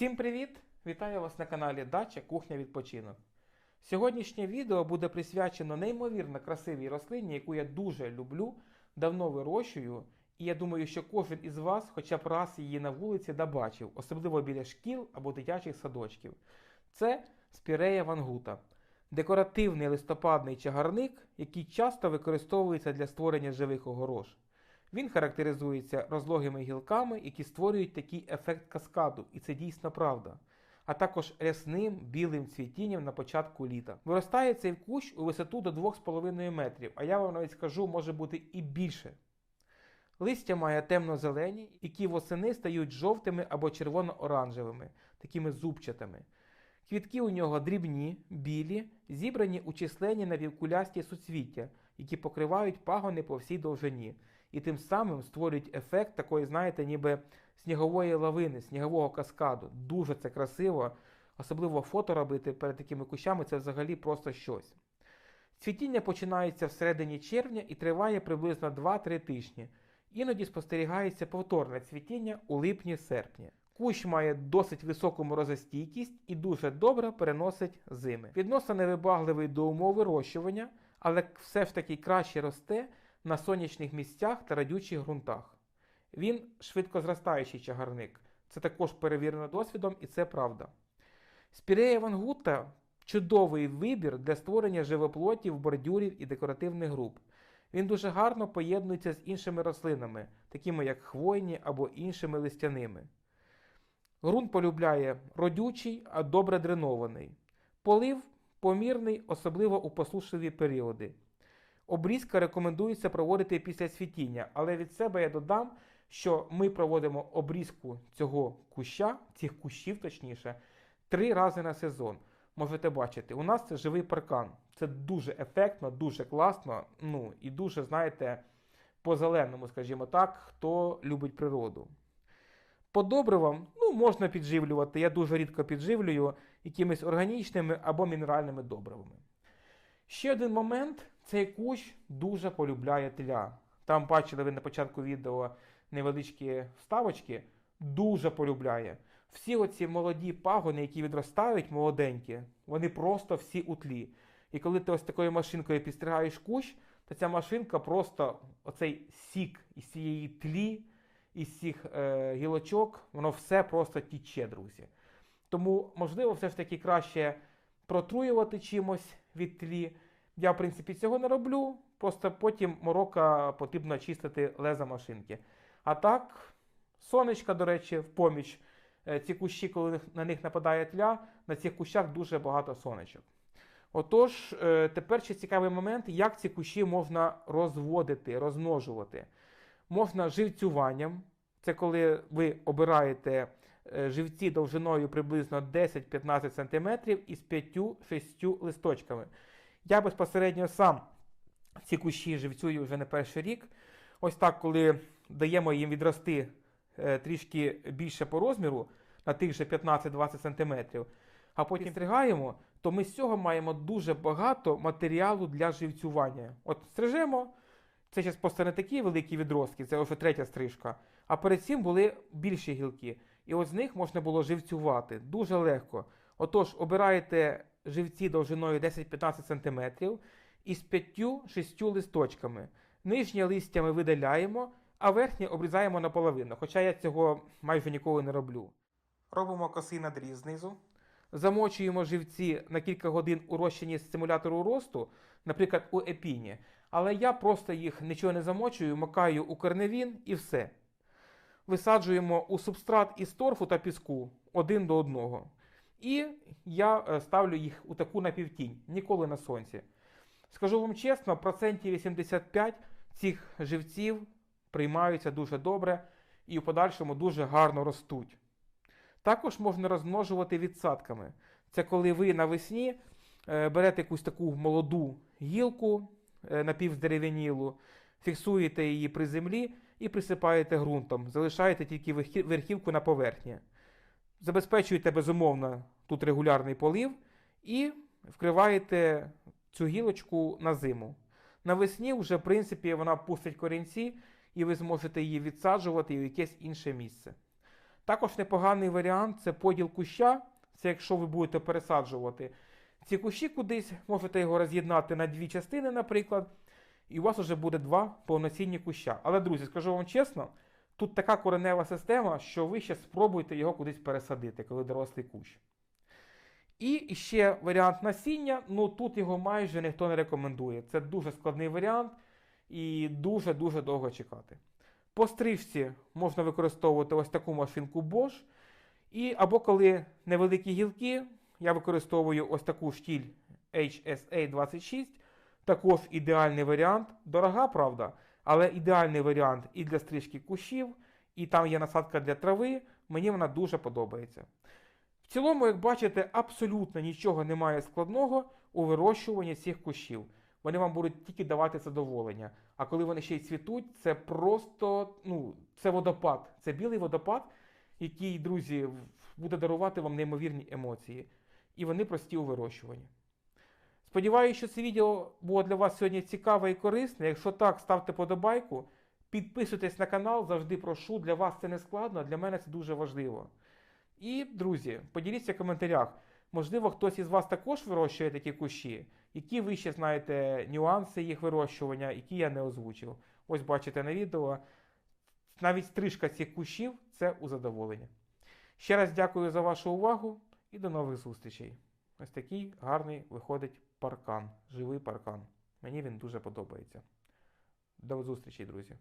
Всім привіт! Вітаю вас на каналі Дача Кухня Відпочинок. Сьогоднішнє відео буде присвячено неймовірно красивій рослині, яку я дуже люблю, давно вирощую, і я думаю, що кожен із вас хоча б раз її на вулиці добачив, особливо біля шкіл або дитячих садочків. Це спірея вангута. Декоративний листопадний чагарник, який часто використовується для створення живих огорож. Він характеризується розлогими гілками, які створюють такий ефект каскаду, і це дійсно правда. А також рясним білим цвітінням на початку літа. Виростає цей кущ у висоту до 2,5 метрів, а я вам навіть скажу, може бути і більше. Листя має темно-зелені, які восени стають жовтими або червоно-оранжевими, такими зубчатими. Квітки у нього дрібні, білі, зібрані у численні навівкулясті суцвіття, які покривають пагони по всій довжині, і тим самим створюють ефект такої, знаєте, ніби снігової лавини, снігового каскаду. Дуже це красиво, особливо фото робити перед такими кущами це взагалі просто щось. Цвітіння починається всередині червня і триває приблизно 2-3 тижні. Іноді спостерігається повторне цвітіння у липні-серпні. Кущ має досить високу морозостійкість і дуже добре переносить зими. Відносно невибагливий до умов вирощування, але все ж таки краще росте на сонячних місцях та радючих ґрунтах. Він швидкозростаючий чагарник. Це також перевірено досвідом, і це правда. Спірея вангута чудовий вибір для створення живоплотів, бордюрів і декоративних груп. Він дуже гарно поєднується з іншими рослинами, такими як хвойні або іншими листяними. Ґрунт полюбляє родючий, а добре дренований. Полив помірний, особливо у посушливі періоди. Обрізка рекомендується проводити після цвітіння, але від себе я додам, що ми проводимо обрізку цього куща, цих кущів точніше, три рази на сезон. Можете бачити, у нас це живий паркан. Це дуже ефектно, дуже класно, ну і дуже, знаєте, по-зеленому, скажімо так, хто любить природу. По добривам ну, можна підживлювати. Я дуже рідко підживлюю якимись органічними або мінеральними добривами. Ще один момент: цей кущ дуже полюбляє тля. Там бачили ви на початку відео невеличкі вставочки. Дуже полюбляє. Всі оці молоді пагони, які відростають, молоденькі, вони просто всі у тлі. І коли ти ось такою машинкою підстригаєш кущ, то ця машинка просто оцей сік із цієї тлі, із цих е, гілочок, воно все просто тіче, друзі. Тому, можливо, все ж таки краще протруювати чимось від тлі. Я, в принципі, цього не роблю, просто потім морока потрібно чистити леза машинки. А так, сонечка, до речі, в поміч. Е, Ці кущі, коли на них нападає тля, на цих кущах дуже багато сонечок. Отож, е, тепер ще цікавий момент, як ці кущі можна розводити, розмножувати. Можна живцюванням, це коли ви обираєте живці довжиною приблизно 10-15 см із 5-6 листочками. Я безпосередньо сам ці кущі живцюю вже не перший рік. Ось так, коли даємо їм відрости е, трішки більше по розміру, на тих же 15-20 см, а потім стригаємо, то ми з цього маємо дуже багато матеріалу для живцювання. От стрижемо. Це зараз просто не такі великі відростки, це вже третя стрижка. А перед цим були більші гілки. І от з них можна було живцювати дуже легко. Отож, обираєте живці довжиною 10-15 см із 5-6 листочками. Нижнє листя ми видаляємо, а верхнє обрізаємо наполовину, хоча я цього майже ніколи не роблю. Робимо косий надріз знизу. Замочуємо живці на кілька годин у розчині стимулятору росту, наприклад, у епіні. Але я просто їх нічого не замочую, макаю у корневін і все. Висаджуємо у субстрат із торфу та піску один до одного. І я е, ставлю їх у таку напівтінь, ніколи на сонці. Скажу вам чесно, процентів 85 цих живців приймаються дуже добре і в подальшому дуже гарно ростуть. Також можна розмножувати відсадками. Це коли ви навесні е, берете якусь таку молоду гілку е, напівздерев'янілу, фіксуєте її при землі і присипаєте ґрунтом, залишаєте тільки верхівку на поверхні. Забезпечуєте безумовно тут регулярний полив і вкриваєте цю гілочку на зиму. Навесні вже, в принципі, вона пустить корінці, і ви зможете її відсаджувати в якесь інше місце. Також непоганий варіант це поділ куща. Це якщо ви будете пересаджувати ці кущі кудись, можете його роз'єднати на дві частини, наприклад, і у вас вже буде два повноцінні куща. Але, друзі, скажу вам чесно, тут така коренева система, що ви ще спробуйте його кудись пересадити, коли дорослий кущ. І ще варіант насіння, ну тут його майже ніхто не рекомендує. Це дуже складний варіант і дуже-дуже довго чекати. По стрижці можна використовувати ось таку машинку Bosch. І або коли невеликі гілки, я використовую ось таку штіль HSA26. Також ідеальний варіант. Дорога, правда, але ідеальний варіант і для стрижки кущів, і там є насадка для трави. Мені вона дуже подобається. В цілому, як бачите, абсолютно нічого немає складного у вирощуванні цих кущів. Вони вам будуть тільки давати задоволення. А коли вони ще й цвітуть, це просто ну, це водопад. Це білий водопад, який, друзі, буде дарувати вам неймовірні емоції. І вони прості у вирощуванні. Сподіваюся, що це відео було для вас сьогодні цікаве і корисне. Якщо так, ставте подобайку, підписуйтесь на канал, завжди прошу. Для вас це не складно, для мене це дуже важливо. І, друзі, поділіться в коментарях. Можливо, хтось із вас також вирощує такі кущі, які ви ще знаєте нюанси їх вирощування, які я не озвучив. Ось бачите на відео. Навіть стрижка цих кущів це у задоволення. Ще раз дякую за вашу увагу і до нових зустрічей. Ось такий гарний виходить паркан, живий паркан. Мені він дуже подобається. До зустрічі, друзі!